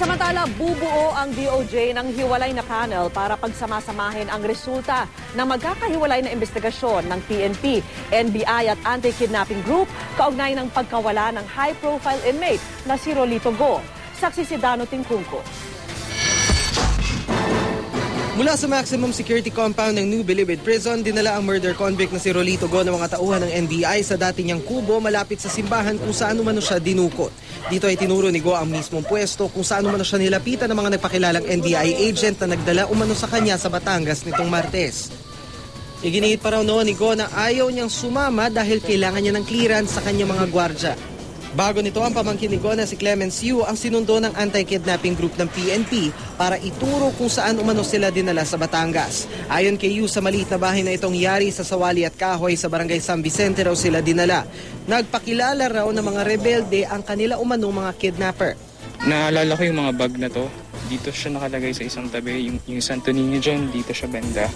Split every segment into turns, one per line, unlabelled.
Samantala, bubuo ang DOJ ng hiwalay na panel para pagsamasamahin ang resulta ng magkakahiwalay na investigasyon ng PNP, NBI at Anti-Kidnapping Group kaugnay ng pagkawala ng high-profile inmate na si Rolito Go. Saksi si Dano Tingkungko.
Mula sa maximum security compound ng New Bilibid Prison, dinala ang murder convict na si Rolito Go ng mga tauhan ng NBI sa dati niyang kubo malapit sa simbahan kung saan umano siya dinukot. Dito ay tinuro ni Go ang mismong pwesto kung saan umano siya nilapitan ng mga nagpakilalang NBI agent na nagdala umano sa kanya sa Batangas nitong Martes. Iginiit pa raw noon ni Go na ayaw niyang sumama dahil kailangan niya ng clearance sa kanyang mga gwardya. Bago nito, ang pamangkin ni si Clemens Yu ang sinundo ng anti-kidnapping group ng PNP para ituro kung saan umano sila dinala sa Batangas. Ayon kay Yu, sa maliit na bahay na itong yari sa Sawali at Kahoy sa barangay San Vicente raw sila dinala. Nagpakilala raw ng mga rebelde ang kanila umanong mga kidnapper.
Naalala ko yung mga bag na to. Dito siya nakalagay sa isang tabi. Yung, yung Santo Niño dyan, dito siya benda.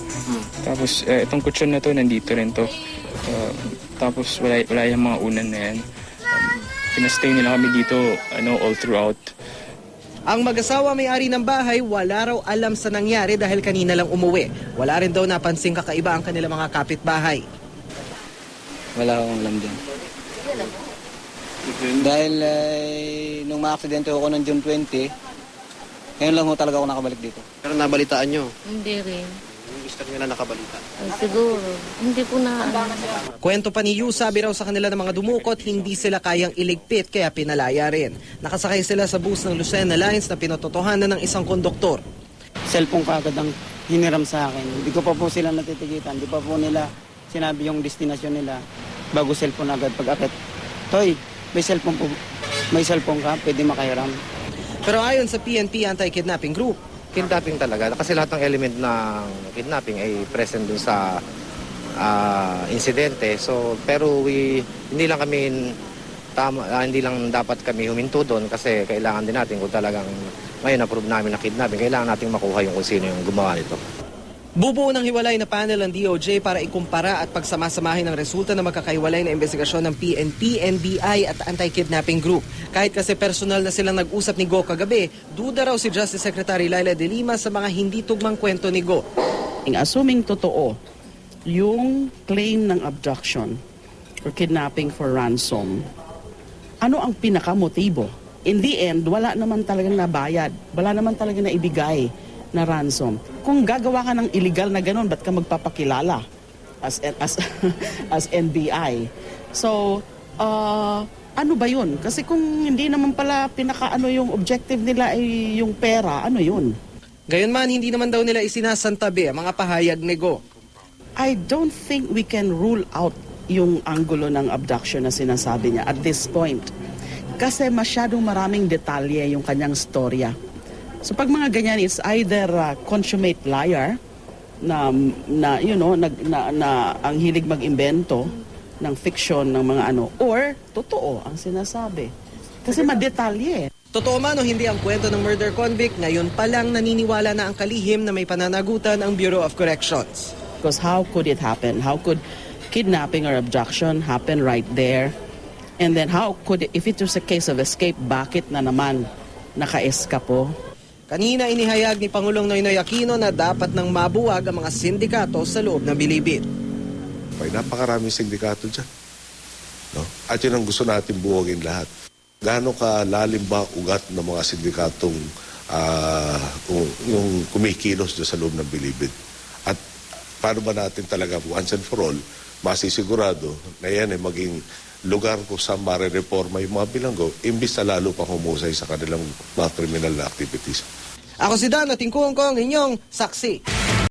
Tapos eh, itong kutsyon na to, nandito rin to. Uh, tapos wala, wala yung mga unan na yan. Pinastay nila kami dito ano, all throughout.
Ang mag-asawa may-ari ng bahay wala raw alam sa nangyari dahil kanina lang umuwi. Wala rin daw napansing kakaiba ang kanilang mga kapitbahay.
Wala akong alam din. Dahil eh, nung ma-aksidente ako ng June 20, ngayon lang ho talaga ako nakabalik dito.
Pero nabalitaan nyo,
Hindi rin.
Yung mister nyo na nakabalita.
Siguro. Hindi ko na
Kwento pa ni Yu, sabi raw sa kanila ng mga dumukot, hindi sila kayang iligpit kaya pinalaya rin. Nakasakay sila sa bus ng Lucena Lines na pinototohanan ng isang konduktor.
cellphone kagad ang hiniram sa akin. Hindi ko pa po sila natitigitan. Hindi pa po nila sinabi yung destinasyon nila bago cellphone agad pag akit. Toy, may cellphone po. May cellphone ka, pwede makahiram.
Pero ayon sa PNP Anti-Kidnapping Group,
Kidnapping talaga, kasi lahat ng element ng kidnapping ay present dun sa ah, insidente. So, pero we, hindi lang kami tama, ah, hindi lang dapat kami huminto doon kasi kailangan din natin kung talagang ngayon na-prove namin na kidnapping, kailangan natin makuha yung kung sino yung gumawa nito.
Bubuo ng hiwalay na panel ang DOJ para ikumpara at pagsamasamahin ang resulta ng magkakaiwalay na investigasyon ng PNP, NBI at Anti-Kidnapping Group. Kahit kasi personal na silang nag-usap ni Go kagabi, duda raw si Justice Secretary Laila De Lima sa mga hindi tugmang kwento ni Go.
assuming totoo yung claim ng abduction or kidnapping for ransom, ano ang pinakamotibo? In the end, wala naman talagang nabayad. Wala naman talaga na ibigay na ransom. Kung gagawa ka ng illegal na ganun, ba't ka magpapakilala as, as, as NBI? So, uh, ano ba yun? Kasi kung hindi naman pala pinaka ano yung objective nila ay yung pera, ano yun?
Gayunman, hindi naman daw nila isinasantabi ang mga pahayag ni Go.
I don't think we can rule out yung angulo ng abduction na sinasabi niya at this point. Kasi masyadong maraming detalye yung kanyang storya. So pag mga ganyan, it's either uh, consummate liar na, na you know, nag, na, na ang hilig mag-imbento ng fiction ng mga ano, or totoo ang sinasabi. Kasi madetalye.
Totoo man o hindi ang kwento ng murder convict, ngayon pa lang naniniwala na ang kalihim na may pananagutan ang Bureau of Corrections.
Because how could it happen? How could kidnapping or abduction happen right there? And then how could it, if it was a case of escape, bakit na naman naka-eskapo?
Kanina inihayag ni Pangulong Noynoy Aquino na dapat nang mabuwag ang mga sindikato sa loob ng bilibid.
May napakaraming sindikato dyan. No? At yun ang gusto natin buwagin lahat. Gaano ka lalim ba ugat ng mga sindikatong yung, yung kumikilos dyan sa loob ng bilibid? At paano ba natin talaga once and for all masisigurado na yan ay maging lugar kung saan marireforma yung mga bilanggo imbis na lalo pa humusay sa kanilang mga criminal na activities.
Ako si Dan at Kong, inyong saksi.